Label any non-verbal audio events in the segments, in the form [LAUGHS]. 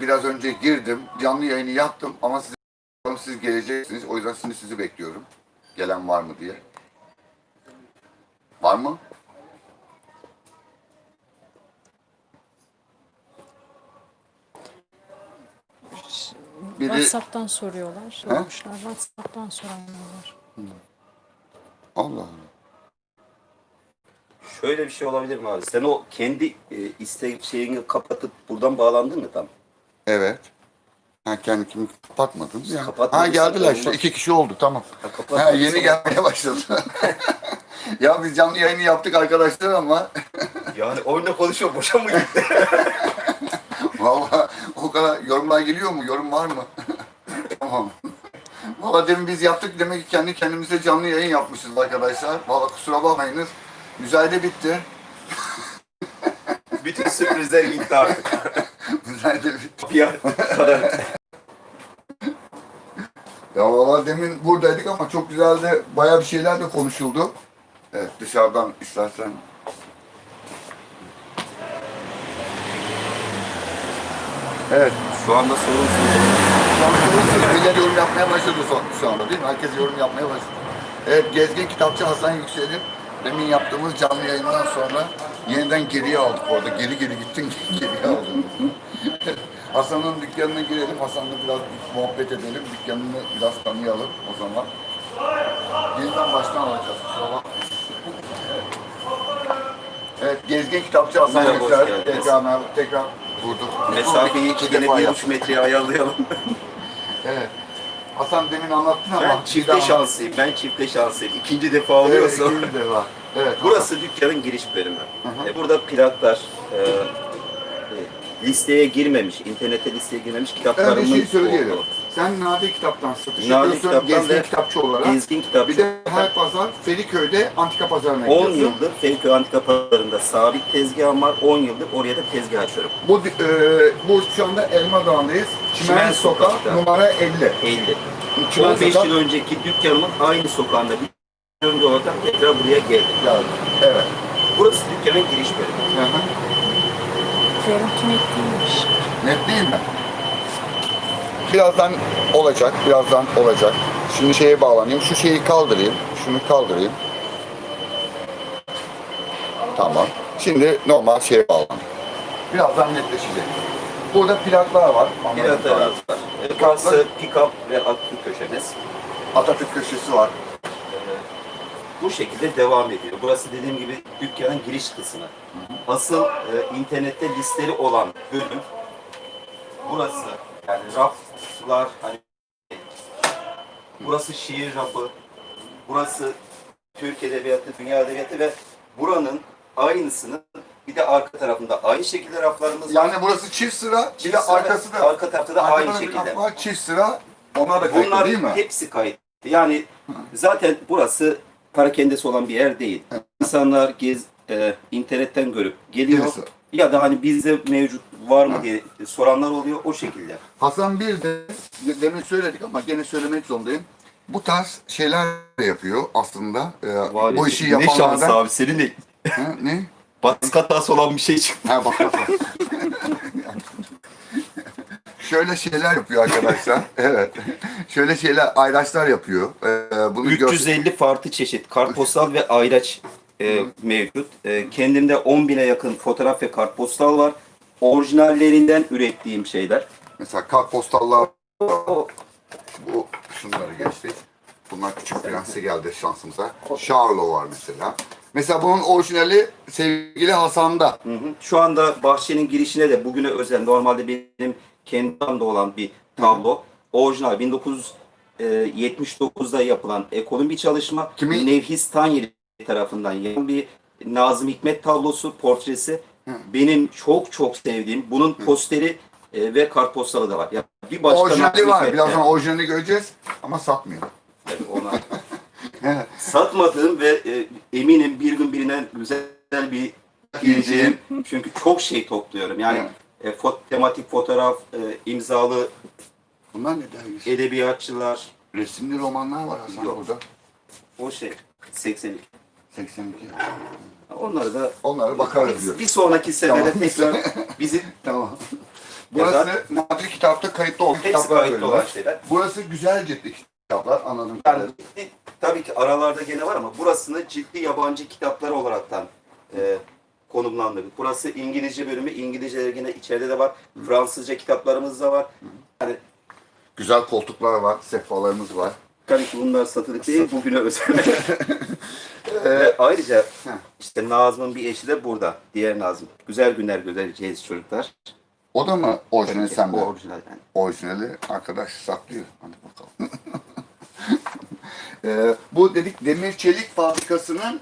biraz önce girdim. Canlı yayını yaptım ama size siz geleceksiniz. O yüzden şimdi sizi bekliyorum. Gelen var mı diye. Var mı? Biri WhatsApp'tan soruyorlar. Sormuşlar. WhatsApp'tan soranlar. Allah Allah. Şöyle bir şey olabilir mi abi? Sen o kendi e, istek şeyini kapatıp buradan bağlandın mı tam? Evet. Ha kendi kimi kapatmadın. Yani. Ha geldiler işte iki kişi oldu tamam. Ha, Ha, yeni gelmeye başladı. [LAUGHS] ya biz canlı yayını yaptık arkadaşlar ama [LAUGHS] Yani oyunda konuşuyor boşa mı gitti? [LAUGHS] Vallahi o kadar yorumlar geliyor mu? Yorum var mı? tamam. Valla demin biz yaptık demek ki kendi kendimize canlı yayın yapmışız arkadaşlar. Valla kusura bakmayınız. Güzel de bitti. Bütün sürprizler gitti artık. Güzel de bitti. Kadar. Ya valla demin buradaydık ama çok güzel de bayağı bir şeyler de konuşuldu. Evet dışarıdan istersen. Evet. Şu anda sorunsuz. Şu an sorunsuz yorum yapmaya başladı şu- anda değil mi? Herkes yorum yapmaya başladı. Evet Gezgin Kitapçı Hasan Yüksel'in demin yaptığımız canlı yayından sonra yeniden geriye aldık orada. Geri geri gittin [LAUGHS] geriye aldın. Hasan'ın dükkanına girelim. Hasan'la biraz muhabbet edelim. Dükkanını biraz tanıyalım o zaman. Yeniden baştan alacağız. Kusura bakmayın. Evet, Gezgin Kitapçı Hasan Merhaba, hoş Yüksel. geldiniz. Tekrar, tekrar vurduk. Mesafeyi İki yine defa bir yaptık. buçuk metreye ayarlayalım. [LAUGHS] Evet. Hasan demin anlattın ama. Ben bir çifte şanslıyım. Ben çifte şanslıyım. İkinci defa Evet, oluyorsa. ikinci defa. Evet. Burası dükkanın giriş bölümü. E, burada plaklar, e, listeye girmemiş, internete listeye girmemiş kitaplarımın Önce şey söyleyelim. olduğu. Sen Nade Kitap'tan satış Nade yapıyorsun. Kitap'tan Gezgin ve Kitapçı olarak. Gezgin kitapçı. Bir de her pazar Feriköy'de antika pazarına 10 gidiyorsun. yıldır Fevköy Antika Pazarı'nda sabit tezgahım var. 10 yıldır oraya da tezgah açıyorum. Bu, e, bu şu anda Elma Dağı'ndayız. Çimen, Çimen Sokak Sokak'ta. numara 50. 50. Çimen 15 Sokak yıl önceki dükkanımın aynı sokağında bir önce olarak tekrar buraya geldim. geldi. Evet. Burası dükkanın giriş bölümü. Hı hı. Görüntü net değilmiş. Net değil mi? Birazdan olacak, birazdan olacak. Şimdi şeye bağlanayım, şu şeyi kaldırayım, şunu kaldırayım. Tamam. Şimdi normal şeye bağlan. Birazdan netleşecek. Burada plaklar var. Plaklarımız var. Burası pick-up ve aklı köşemiz. Atatürk köşesi var. Bu şekilde devam ediyor. Burası dediğim gibi dükkanın giriş kısmı. Asıl e, internette listeli olan bölüm burası. Yani raflar hani burası şiir rafı, burası Türk Edebiyatı, Dünya Edebiyatı ve buranın aynısının bir de arka tarafında aynı şekilde raflarımız var. Yani burası çift sıra, bir Çift de sıra, arkası da arka tarafta da arkada aynı bir şekilde. var, çift sıra. Onlar da kayıtlı Bunlar değil mi? hepsi kayıt. Yani zaten burası parakendesi olan bir yer değil. İnsanlar gez e, internetten görüp geliyor Birisi. ya da hani bizde mevcut var mı diye soranlar oluyor o şekilde. Hasan bir de demin söyledik ama gene söylemek zorundayım. Bu tarz şeyler de yapıyor aslında. Ee, bu işi yapanlardan. abi senin de Ha, ne? baskı hatası olan bir şey çıktı. Ha bak. bak. [LAUGHS] Şöyle şeyler yapıyor arkadaşlar. Evet. Şöyle şeyler, ayraçlar yapıyor. Ee, bunu gör- 350 farklı çeşit kartpostal ve ayraç e, mevcut. E, kendimde 10 bine yakın fotoğraf ve kartpostal var. Orijinallerinden ürettiğim şeyler. Mesela kartpostallar bu şunları geçtik. Bunlar küçük prense geldi şansımıza. Charlo var mesela. Mesela bunun orijinali sevgili Hasan'da. Hı hı. Şu anda bahçenin girişine de bugüne özel normalde benim kendimde olan bir tablo. Orijinal 1979'da yapılan ekolün bir çalışma. Kimin? Nevhis Tanyeli tarafından yapılan bir Nazım Hikmet tablosu, portresi. Benim çok çok sevdiğim. Bunun posteri e, ve kartpostalı da var. Ya bir başka Orijinali var. Birazdan yani. orijinalini göreceğiz ama satmıyor. Tabii ona [LAUGHS] Evet. satmadığım ve e, eminim bir gün birine güzel bir gireceğim. Çünkü çok şey topluyorum. Yani e, fo- tematik fotoğraf, e, imzalı Bunlar ne dergisi? edebiyatçılar, Resimli romanlar var Hasan Yok. burada. o şey 82. 82. Onları da Onlara bakarız diyor. bir sonraki sefere Tamam. tekrar [LAUGHS] bizi Tamam. [LAUGHS] Burası nadir kitapta kayıtlı olan Hepsi kitaplar kayıtlı olan şeyler. Burası güzel ciltli kitaplar anladım. Yani ciddi- tabii ki aralarda gene var ama burasını ciddi yabancı kitapları olaraktan e, konumlandırdık. Burası İngilizce bölümü. İngilizce gene içeride de var. Fransızca kitaplarımız da var. Yani Güzel koltuklar var, sehpalarımız var. tabii ki bunlar satılık değil. Bugüne özel. [LAUGHS] Ve ayrıca işte Nazım'ın bir eşi de burada. Diğer Nazım. Güzel günler göreceğiz çocuklar. O da mı orijinal Bu sende? orijinal yani. Orijinali arkadaş saklıyor. Hadi bakalım. [LAUGHS] Ee, bu dedik demir çelik fabrikasının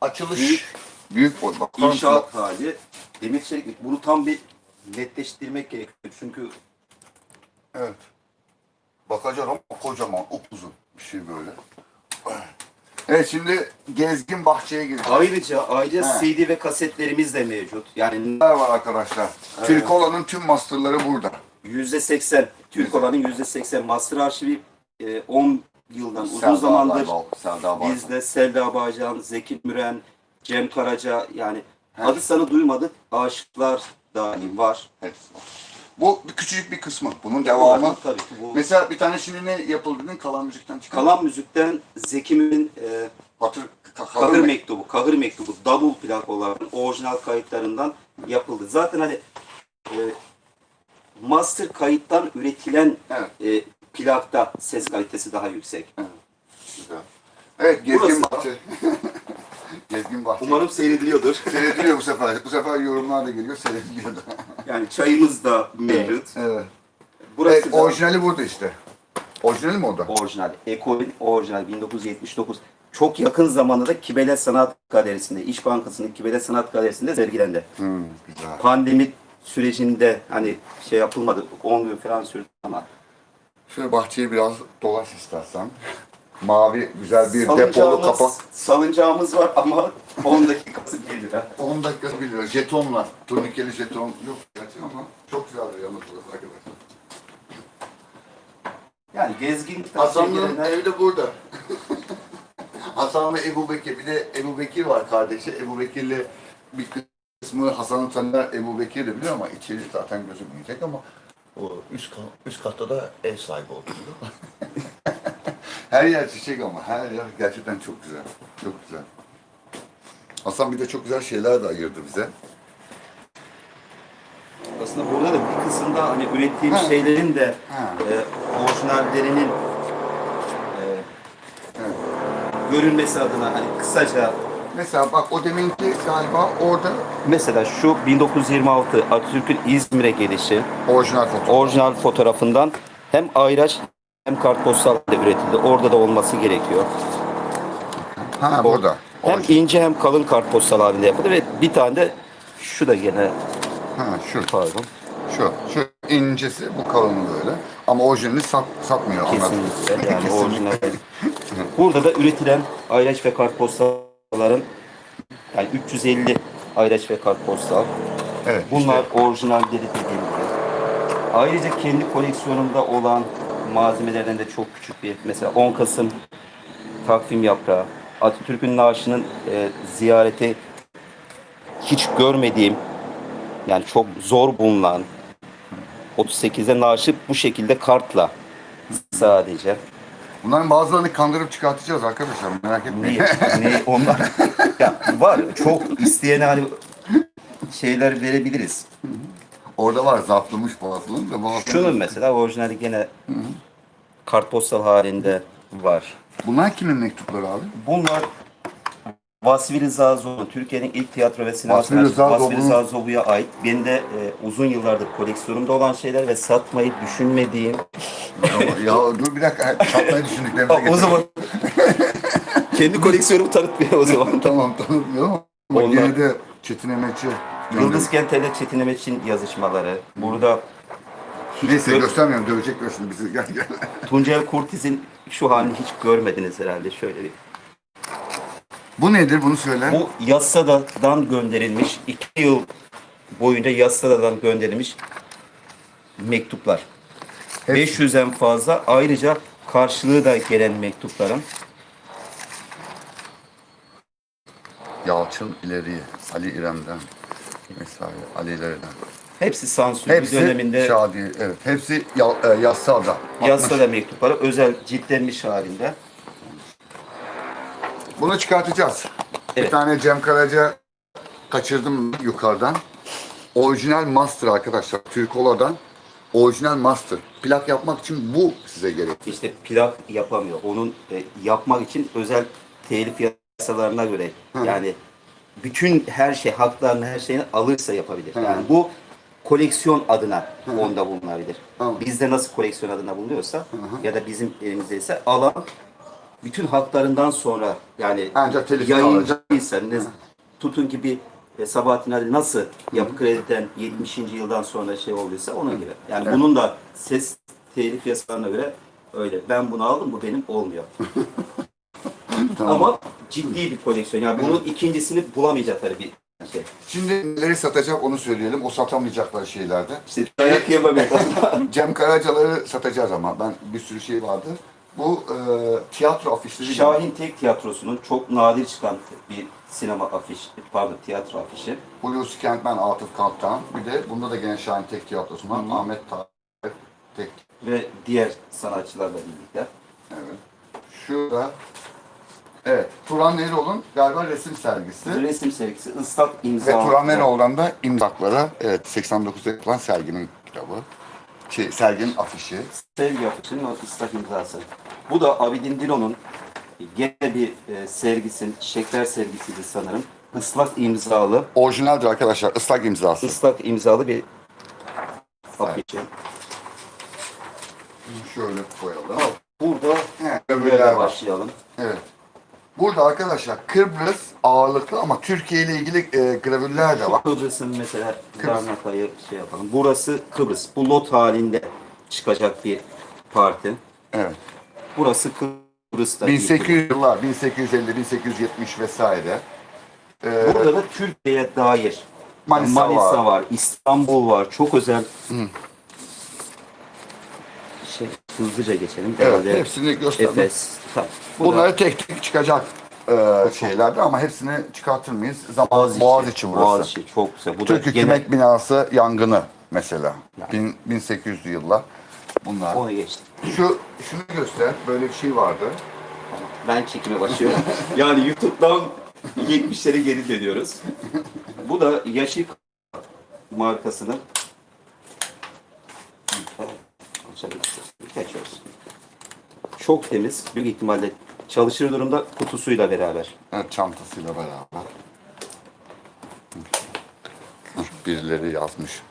açılış büyük, Büyük büyük bakar mısın? İnşaat hali. Demir çelik. Bunu tam bir netleştirmek gerekiyor. Çünkü Evet. Bakacağız ama kocaman, upuzun bir şey böyle. Evet şimdi gezgin bahçeye gireceğiz. ayrıca ayrıca Ha. CD ve kasetlerimiz de mevcut. Yani Neler var arkadaşlar? Evet. Türkola'nın tüm masterları burada. yüzde seksen Türk olanın yüzde seksen master arşivi e, 10 yıldan uzun Selda zamandır Baybal, Selda Baybal. bizde Selda Bağcan, Zeki Müren, Cem Karaca yani Her adı sanı duymadık aşıklar dahi var. Hepsi var. Bu bir küçücük bir kısmı. Bunun devamı. Tabii ki bu Mesela bir tane şimdi ne yapıldı dedin? Kalan müzikten çıkan. kalan müzikten Zeki Müren'in e, Hatır, ka- Kahır kalır mı? mektubu, Kahır mektubu double plak olan orijinal kayıtlarından yapıldı. Zaten hani e, master kayıttan üretilen Evet. e, plakta ses kalitesi daha yüksek. Güzel. Evet, gezgin Burası- bahçe. [LAUGHS] gezgin bahçe. Umarım seyrediliyordur. Seyrediliyor bu sefer. Bu sefer yorumlar da geliyor, seyrediliyor da. Yani çayımız da mevcut. evet. Burası evet, da orijinali burada işte. Orijinali mi o da? orijinal. Ekol'ün orijinal 1979. Çok yakın zamanda da Kibele Sanat Galerisi'nde, İş Bankası'nın Kibele Sanat Galerisi'nde sergilendi. Hmm, güzel. Pandemi sürecinde hani şey yapılmadı, 10 gün falan sürdü ama Şöyle bahçeyi biraz dolaş istersen. Mavi güzel bir depolu kapak. salıncağımız var ama [LAUGHS] 10 dakikası 1 lira. 10 dakika 1 lira. Jetonlar. Turnikeli jeton yok gerçi ama çok güzel bir yalnız burası arkadaşlar. Yani gezgin Hasan'ın evi de burada. [LAUGHS] Hasan ve Ebu Bekir. Bir de Ebu Bekir var kardeşi. Ebu Bekir'le bir kısmı Hasan'ın tanılar Ebu Bekir de biliyor ama içeri zaten gözükmeyecek ama o üst, üst katta da ev sahibi oldu. [LAUGHS] her yer çiçek ama her yer gerçekten çok güzel. Çok güzel. Hasan bir de çok güzel şeyler de ayırdı bize. aslında burada da bir kısımda hani ürettiğim Ha. şeylerin de Ha. e, orijinallerinin e, Evet. görülmesi adına hani kısaca Mesela bak o deminki galiba orada mesela şu 1926 Atatürk'ün İzmir'e gelişi orijinal fotoğraf. orijinal fotoğrafından hem ayraç hem kartpostal üretildi. Orada da olması gerekiyor. Ha burada. Hem ince hem kalın kartpostal halinde yapıldı ve bir tane de şu da gene Ha şu. pardon Şu, şu incesi, bu kalını böyle. Ama orijinalini sat, satmıyor. anladım. kesinlikle yani [LAUGHS] Kesinlikle. orijinal. Burada da üretilen ayraç ve kartpostalların yani 350 ayraç ve kartpostal. Evet. Bunlar orijinalleri dediğim gibi. Ayrıca kendi koleksiyonumda olan malzemelerden de çok küçük bir mesela 10 Kasım takvim yaprağı, Atatürk'ün naaşının e, ziyareti hiç görmediğim yani çok zor bulunan 38'de naaşı bu şekilde kartla sadece. Bunların bazılarını kandırıp çıkartacağız arkadaşlar. Merak etmeyin. Ne, ne onlar ya var çok isteyene hani şeyler verebiliriz. Orada var zaplamış bazılarını da bazılarını. Şunun mesela orijinali gene kartpostal halinde var. Bunlar kimin mektupları abi? Bunlar Vasfi Rıza Zobu, Türkiye'nin ilk tiyatro ve sinema Vasfi Rıza Vasfi Zobu'nun- Rıza Zobu'ya ait. Benim de e, uzun yıllardır koleksiyonumda olan şeyler ve satmayı düşünmediğim. ya dur bir dakika. Satmayı düşündüklerimize [LAUGHS] o geçelim. zaman kendi koleksiyonumu tanıtmıyor o zaman. [LAUGHS] tamam tanımıyorum ama Onlar- yine de Çetin Emetçi. Yıldız Kentel'le Çetin Emetçin yazışmaları. Burada Neyse Gör- göstermiyorum. Dövecekler şimdi bizi. [LAUGHS] Gel gel. Tuncel Kurtiz'in şu halini hiç görmediniz herhalde. Şöyle bir Bu nedir? Bunu söyle. Bu Yassıada'dan gönderilmiş, iki yıl boyunca Yassıada'dan gönderilmiş mektuplar. Hepsi. 500'den fazla ayrıca karşılığı da gelen mektupların. Yalçın ileriye. Ali İrem'den. Vesaire. Ali İleri'den. Hepsi sansür Hepsi döneminde Şadi, evet. Hepsi ya, e, yassıada. yazsa da mektupları özel ciltlenmiş halinde. Bunu çıkartacağız. Bir Evet. tane Cem Karaca kaçırdım yukarıdan. Orijinal master arkadaşlar. Türkola'dan orijinal master. Plak yapmak için bu size gerek. İşte plak yapamıyor. Onun e, yapmak için özel telif yasalarına göre yani bütün her şey haklarını her şeyini alırsa yapabilir. Hı. Yani bu koleksiyon adına onda bulunabilir. Bizde nasıl koleksiyon adına bulunuyorsa ya da bizim elimizde ise alan bütün haklarından sonra yani Ancak telifini alacak. yayıncıysa ne tutun ki bir e, Sabahattin Ali nasıl yapı krediden 70. yıldan sonra şey olduysa ona göre. Yani Evet. bunun da ses telif yasalarına göre öyle. Ben bunu aldım bu benim olmuyor. [LAUGHS] Tamam. Ama ciddi bir koleksiyon. Yani bunun ikincisini bulamayacakları bir şey. Şimdi neleri satacak onu söyleyelim. O satamayacakları şeylerde. İşte dayak yememek. [LAUGHS] Cem Karacaları satacağız ama ben bir sürü şey vardı. Bu e, tiyatro afişleri. Şahin Tek Tiyatrosu'nun çok nadir çıkan bir sinema afiş, pardon tiyatro afişi. Hulusi Kentmen, Atıf Kalktan. Bir de bunda da gene Şahin Tek Tiyatrosu'ndan Ahmet Tarık Tek. ve diğer sanatçılarla birlikte. Evet. Şurada Evet, Turan Eroğlu'nun galiba resim sergisi. Resim sergisi ıslak Ve imza. Turan Eroğlu'ndan da imzaklara, evet 89'da yapılan serginin kitabı. Şey, serginin afişi. Sevgi afişinin o ıslak imzası. Bu da Abidin Dilo'nun gene bir e, sergisin, çiçekler sergisiydi sanırım. Islak imzalı, Orijinaldir arkadaşlar, ıslak imzası. ıslak imzalı bir afişi. Şöyle koyalım. Burada Evet, böyle var. başlayalım. Evet. Burada arkadaşlar Kıbrıs ağırlıklı ama Türkiye ile ilgili e, gravürler de var. Kıbrıs'ın mesela Kıbrıs. Larnaka'yı şey yapalım. Burası Kıbrıs. Bu lot halinde çıkacak bir parti. Evet. Burası Kıbrıs'ta. 1800 yıllar, 1850, 1870 vesaire. Ee, Burada da Türkiye'ye dair Manisa Manisa, var. var. İstanbul var. Çok özel. Şey, hızlıca geçelim. evet, Herhalde hepsini gösterdim. Efes. Tamam. Bu Bunları da tek tek çıkacak e, şeylerdi ama hepsini çıkartır mıyız? Zaman Boğaziçi. Boğaziçi burası. Boğaziçi çok güzel. Bu da Türk gene Hükümet Binası yangını mesela. Bin, 1800'lü yıllar. Bunlar. onu geçtim. Şu şunu göster. Böyle bir şey vardı. Ben çekime başlıyorum. [LAUGHS] yani YouTube'dan 70'lere geri dönüyoruz. Bu da Yaşık markasının Açıyoruz. Çok temiz. Büyük ihtimalle çalışır durumda kutusuyla beraber. Evet, çantasıyla beraber. Birileri yazmış.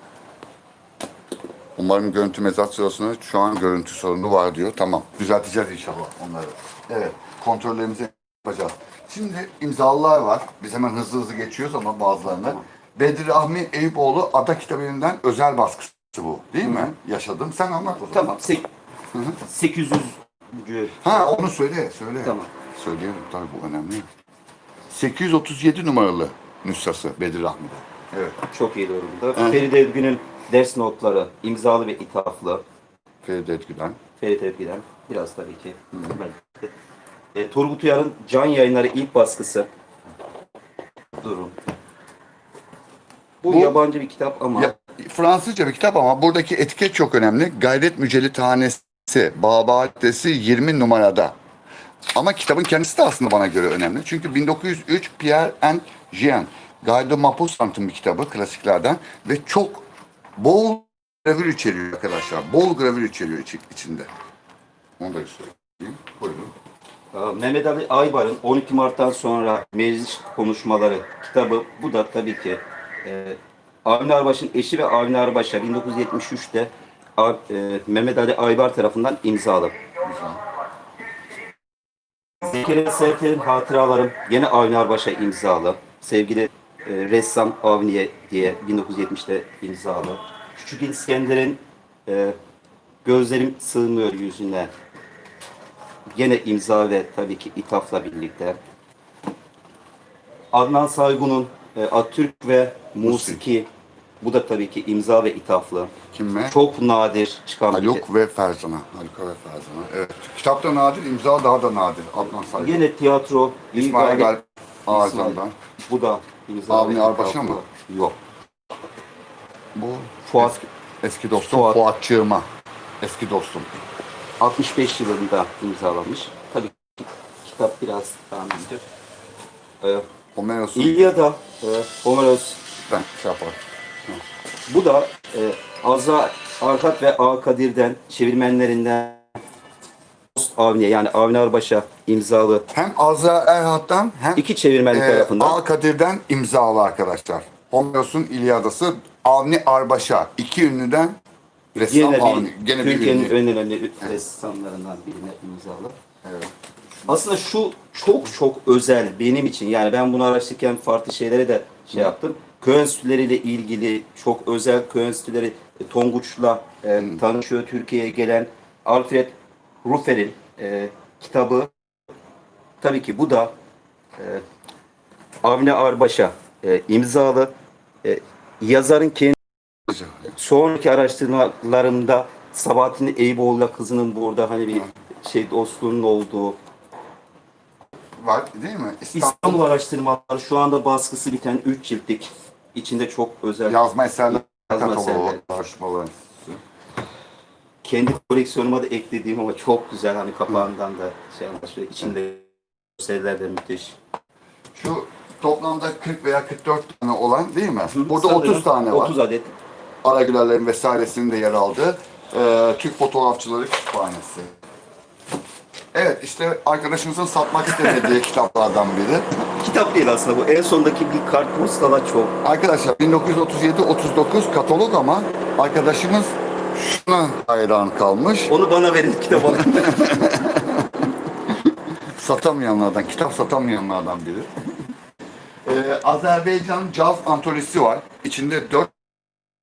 Umarım görüntü mezat sırasında şu an görüntü sorunu var diyor. Tamam. Düzelteceğiz inşallah onları. Evet. Kontrollerimizi yapacağız. Şimdi imzalılar var. Biz hemen hızlı hızlı geçiyoruz ama bazılarını. Bedir Rahmi Eyüpoğlu Ada Kitabı'ndan özel baskısı bu. Değil mi? Yaşadım. Sen anlat o zaman. Tamam. sek- 800 Ha onu söyle, söyle. Tamam. Söyleyelim tabii bu önemli. 837 numaralı nüshası Bedir Rahmi'de. Evet. çok iyi durumda. Feride Özgün'ün ders notları imzalı ve ithaflı. Feride Edgü'den. Ferit Evgi'den biraz tabii ki. belki. E, Turgut Uyar'ın Can Yayınları ilk baskısı. Durun. Bu, Bu- yabancı bir kitap ama Ya, Fransızca bir kitap ama buradaki etiket çok önemli. Gayret Mücellit Hanesi, Baba Haddesi 20 numarada. Ama kitabın kendisi de aslında bana göre önemli. Çünkü 1903 Pierre and Jean, Guy de Maupassant'ın bir kitabı klasiklerden ve çok bol gravür içeriyor arkadaşlar. Bol gravür içeriyor içi- içinde. Onu da söyleyeyim. Buyurun. e, Mehmet Ali Aybar'ın 12 Mart'tan sonra meclis konuşmaları kitabı. Bu da tabii ki e, Avni Arbaş'ın eşi ve Avni Arbaş'a 1973'te E, Mehmet Ali Aybar tarafından imzalı. Zekeriya Sertel'in hatıralarım yine Avni Arbaş'a imzalı. Sevgili e, ressam Avniye diye 1970'te imzalı. Küçük İskender'in e, gözlerim sığmıyor yüzüne. Yine imza ve tabii ki ithafla birlikte. Adnan Saygun'un e, Atürk ve Musiki. Bu da tabii ki imza ve ithaflı. Kime? Çok nadir çıkan bir Haluk ve Ferzana. Haluk ve Ferzana. Evet. Kitap da nadir, imza daha da nadir. Adnan Saygı. Yine tiyatro. İsmail İlgali- Galip Ağzan'dan. Bu da imza Avni ve Arbaş'a ithaflı. mı? Yok. Bu Fuat Eski dostum Fuat. Fuat, Çığırma. Eski dostum. 65 yılında imzalamış. Tabii ki kitap biraz daha büyüdü. Ee, Homeros'un İlyada, e, Homeros, ben şey yaparım. Bu da e, Azra Arhat ve A Kadir'den çevirmenlerinden Dost Avni yani Avni Arbaş'a imzalı Hem Azra Erhat'tan hem iki çevirmenlik e, tarafından Al Kadir'den imzalı arkadaşlar. Homeros'un İlyadası Avni Arbaş'a. iki ünlüden ressam Yine Avni. bir Gene bir Türkiye'nin ünlü. en önemli ressamlarından birine imzalı. Evet. Aslında şu çok çok özel benim için. Yani ben bunu araştırırken farklı şeylere de şey yaptım. Köy enstitüleriyle ilgili çok özel köy enstitüleri e, Tonguç'la e, tanışıyor. Türkiye'ye gelen Alfred Rufer'in e, kitabı. Tabii ki bu da e, Avni Arbaş'a e, imzalı. E, yazarın kendi sonraki araştırmalarımda Sabahattin Eyüboğlu'yla kızının burada hani bir şey dostluğunun olduğu Var değil mi? İstanbul İstanbul araştırmaları şu anda baskısı biten 3 ciltlik içinde çok özel yazma eserler Yazma kataloğu eserler. kendi koleksiyonuma da eklediğim ama çok güzel hani kapağından da şey anlaşılıyor. İçinde gösteriler de müthiş. Şu toplamda 40 veya 44 tane olan değil mi? Burada Sanırım 30 tane var. 30 adet. Aragülerlerin vesairesinin de yer aldığı e, Türk Fotoğrafçıları Kütüphanesi. Evet işte arkadaşımızın satmak istemediği [LAUGHS] kitaplardan biri. Kitap değil aslında bu. En sondaki bir kartpostala çok. Arkadaşlar 1937-39 katalog ama arkadaşımız şuna hayran kalmış. Onu bana verin kitabı. [LAUGHS] Satamayanlardan, kitap satamayanlardan biri. Ee, Azerbaycan Caz Antolojisi var. İçinde 4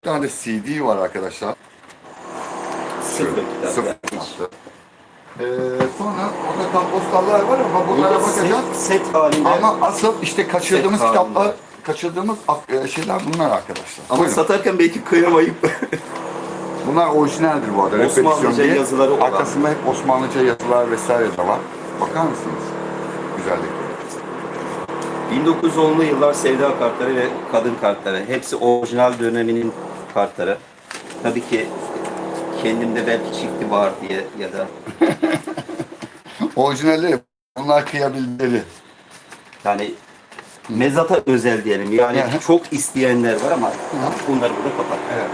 tane CD var arkadaşlar. Sıfır kitap. Sıfır. Ee, sonra orada kartpostallar var ama bunlara bakacağız. Set, set halinde. Ama asıl işte kaçırdığımız Set kitaplar, halinde. kaçırdığımız e, şeyler bunlar arkadaşlar. ama Buyurun. satarken belki kıyamayıp [LAUGHS] Bunlar orijinaldir bu arada. Osmanlıca değil. yazıları olan. Arkasında hep Osmanlıca yazılar vesaire de var. Bakar mısınız? Güzellik. 1910'lu yıllar sevda kartları ve kadın kartları. Hepsi orijinal döneminin kartları. Tabii ki kendimde belki çifti var diye ya da [LAUGHS] Orijinalleri bunlar kıyabildileri. yani mezata özel diyelim. Yani Hı çok isteyenler var ama bunları burada kapat. Evet.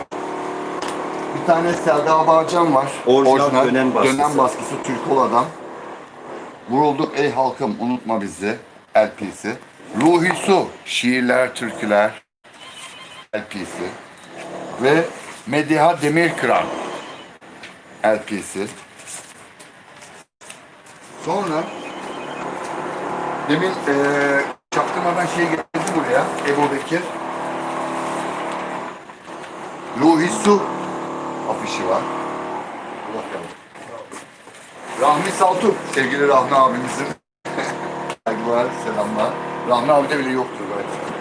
Bir tane Selda Bağcan var. Orijinal dönem baskısı. Dönem baskısı Türkola'dan. Vurulduk ey halkım unutma bizi. LP'si. Ruhi Su. Şiirler, türküler. LP'si. Ve Mediha Demirkıran. LP'si. Sonra demin eee çaktırmadan şey getirdi buraya. Ebu Bekir. Ruhi Su afişi var. Rahmi Saltuk, sevgili Rahmi abimizin. [LAUGHS] Saygılar, selamlar. Rahmi abi de bile yoktur belki.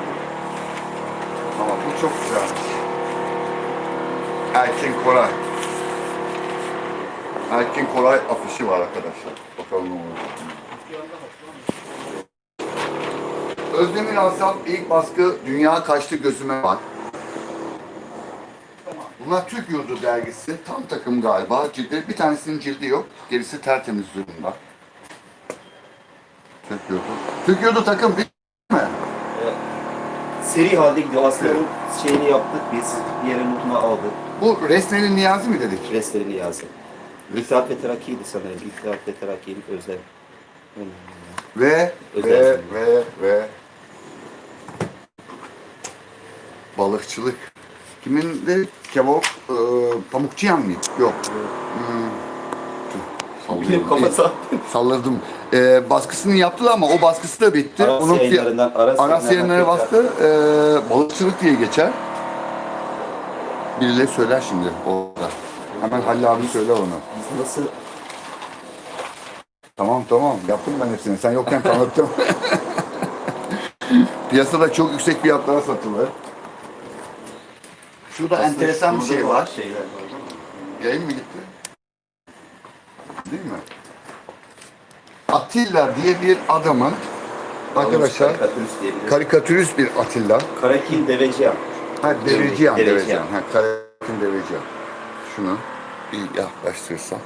Ama bu çok güzelmiş. Erkin Koray. Erkin Koray afişi var arkadaşlar. Bakalım ne olacak. Özdemir Asaf ilk baskı Dünya Kaçtı Gözüme Bak. Bunlar Türk Yurdu dergisi. Tam takım galiba. Cildi, bir tanesinin cildi yok. Gerisi tertemiz durumda. Türk Yurdu. Türk Yurdu takım mi? Seri halde gidiyor. Aslında onun şeyini yaptık biz. Bir yere notunu aldık. Bu Resmeli Niyazi mi dedik? Restlerini yazdık. İttihat ve Terakki'ydi sanırım. İttihat ve Terakki'nin özel. Ve Özel ve sanırım. ve ve balıkçılık. Kimin de kebap e, pamukçuyan mı? Yok. Hmm. Benim Sallırdım. E, baskısını yaptılar ama o baskısı da bitti. Aras Onun fiy- yayınlarından Aras, Aras yayınları tekrar- bastı. E, balıkçılık diye geçer. Birileri söyler şimdi orada. Hemen Halil abi söyle onu. Biz nasıl Tamam tamam yaptım ben hepsini. Sen yokken tanıttım. [LAUGHS] Piyasada çok yüksek fiyatlara satılır. Şurada enteresan bir şey var. Şeyler var. Yayın mı gitti? Değil mi? Atilla diye bir adamın arkadaşlar Karikatürist karikatürist bir Atilla. Karakil Deveci yapmış. Ha Devirciyan. Devirciyan. Ha, karikatürist Selahattin Deveci. Şunu bir yaklaştırsam.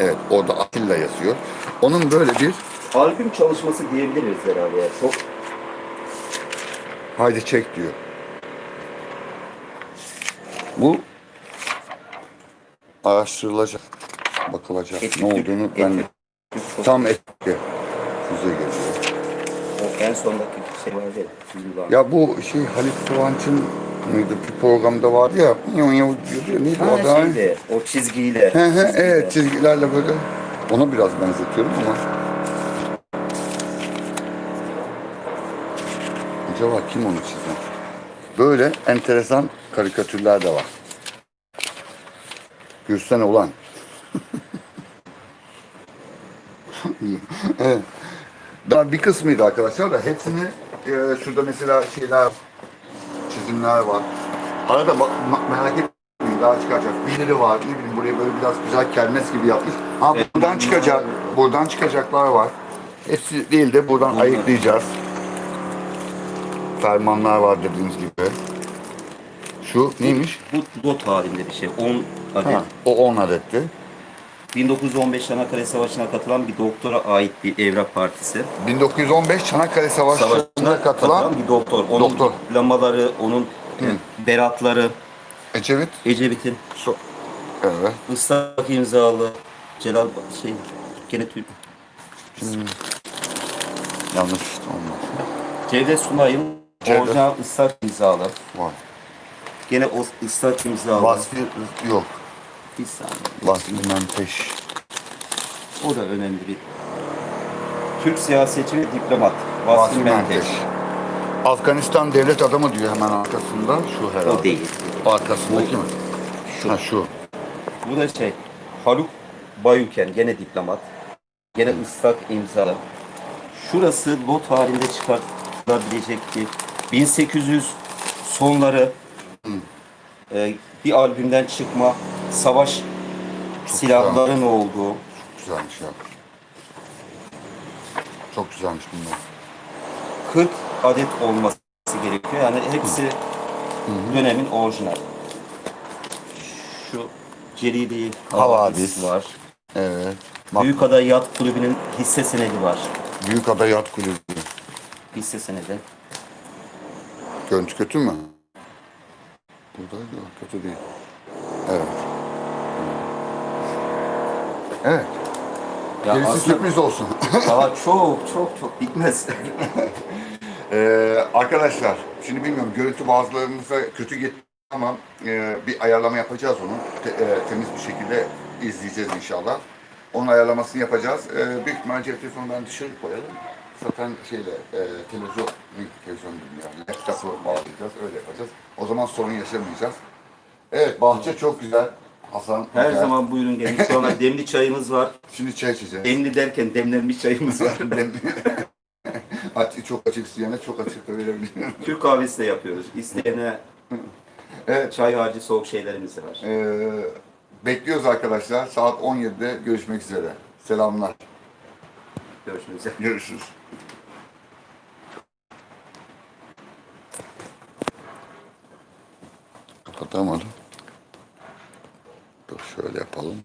Evet orada Atilla yazıyor. Onun böyle bir Albüm çalışması diyebiliriz herhalde. ya. Çok haydi çek diyor. Bu araştırılacak. Bakılacak. Etüt- ne olduğunu ben de çok- tam etki. Füze geliyor. o en sondaki şey vardı ya. Ya bu şey Halit Kıvanç'ın mıydı bir programda vardı ya. Yav yav diyordu. Neydi o Ha, adı? şeyde, o çizgiyle. He he çizgiyle. evet çizgilerle böyle. Ona biraz benzetiyorum ama. Acaba kim onu çizen? Böyle enteresan karikatürler de var. Gürsen olan. [LAUGHS] evet. Daha bir kısmıydı arkadaşlar da hepsini e, şurada mesela şeyler çizimler var. Arada bak, merak etmeyin daha çıkacak. Birileri var. Ne bileyim buraya böyle biraz güzel kermes gibi yapmış. Ha Evet. buradan çıkacak. Buradan çıkacaklar var. Hepsi değil de buradan ayıklayacağız. Fermanlar var dediğiniz gibi. Şu neymiş? Bu dot halinde bir şey. 10 adet. Ha, o 10 adetti. 1915 Çanakkale Savaşı'na katılan bir doktora ait bir evrak partisi. 1915 Çanakkale Savaşı'na Savaşına katılan bir doktor. Onun Doktor. diplomaları, onun e, beratları, Ecevit. Ecevit'in So evet. ıslak imzalı Celal şey gene Türk. Yanlış olmaz. Cevdet Sunay'ın Cevdet. orijinal ıslak imzalı. Var. Gene o ıslak imzalı. Vasfi yok. Bir saniye. Vasfi Menteş. O da önemli bir Türk siyasetçi ve diplomat. Vasfi Menteş. Afganistan devlet adamı diyor hemen arkasında. Şu herhalde. O değil. Arkasındaki mi? Şu. Ha şu. Bu da şey Haluk Bayüken gene diplomat. Gene ıslak imzalı. Şurası lot halinde çıkartılabilecek bir 1800 sonları e, bir albümden çıkma savaş silahların olduğu Güzelmiş ya. Çok güzelmiş bunlar. 40 adet olması gerekiyor. Yani hepsi dönemin orijinal. Şu Ceridi Havadis. var. Evet. Bak Büyükada Yat Kulübü'nün hisse senedi var. Büyükada Yat Kulübü. Hisse senedi. Görüntü kötü mü? Burada yok, kötü değil. Evet. Evet. Ya Gerisi aslında sürpriz olsun. [LAUGHS] daha çok çok çok bitmez. [LAUGHS] Ee, arkadaşlar, şimdi bilmiyorum görüntü bazılarınıza kötü gitti ama e, bir ayarlama yapacağız onu. Te- e, temiz bir şekilde izleyeceğiz inşallah. Onun ayarlamasını yapacağız. E, büyük ihtimalle cep telefonu ben dışarı koyalım. Zaten şeyle, e, televizyon, ne televizyon dedim ya, laptopu bağlayacağız, öyle yapacağız. O zaman sorun yaşamayacağız. Evet, bahçe çok güzel. Hasan, Her güzel. zaman buyurun gelin. Şu an demli çayımız var. Şimdi çay içeceğiz. Demli derken demlenmiş çayımız var. [LAUGHS] [LAUGHS] Aç- çok açık isteyene çok açık da verebilirim. Türk kahvesi de yapıyoruz. İsteyene Evet, çay harcı soğuk şeylerimiz de var. Ee, bekliyoruz arkadaşlar. Saat 17'de görüşmek üzere. Selamlar. Görüşmek üzere. Görüşürüz. Kapatamadım. Şöyle yapalım.